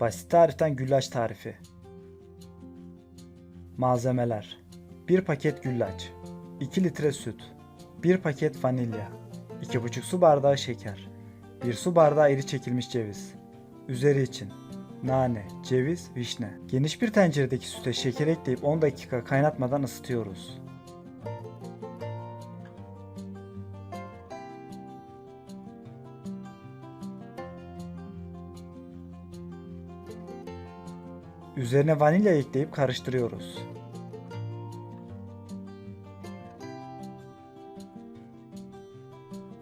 Basit tariften güllaç tarifi. Malzemeler 1 paket güllaç 2 litre süt 1 paket vanilya 2,5 su bardağı şeker 1 su bardağı iri çekilmiş ceviz Üzeri için nane, ceviz, vişne. Geniş bir tenceredeki süte şeker ekleyip 10 dakika kaynatmadan ısıtıyoruz. Üzerine vanilya ekleyip karıştırıyoruz.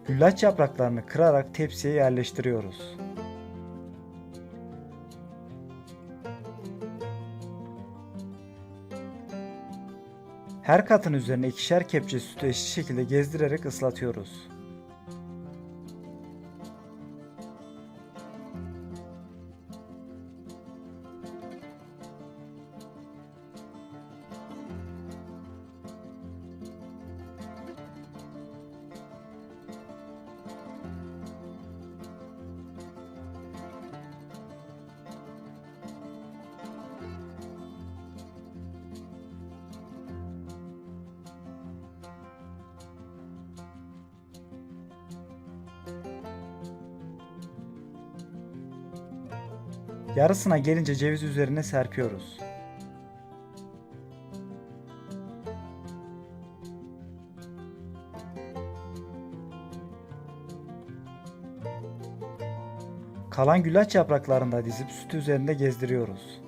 Güllaç yapraklarını kırarak tepsiye yerleştiriyoruz. Her katın üzerine ikişer kepçe sütü eşit şekilde gezdirerek ıslatıyoruz. Yarısına gelince ceviz üzerine serpiyoruz. Kalan güllaç yapraklarını da dizip süt üzerinde gezdiriyoruz.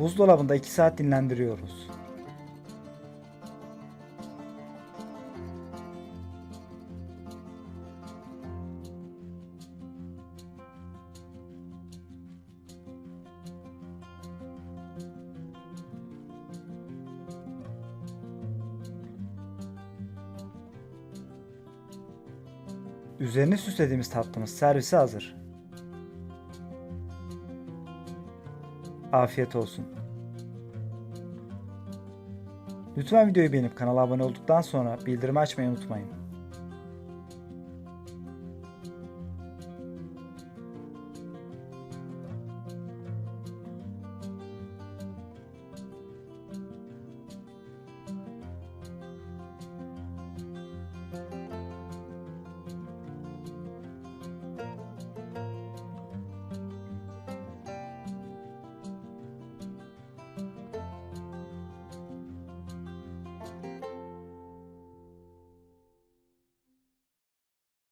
Buzdolabında 2 saat dinlendiriyoruz. Üzerini süslediğimiz tatlımız servise hazır. Afiyet olsun. Lütfen videoyu beğenip kanala abone olduktan sonra bildirimi açmayı unutmayın.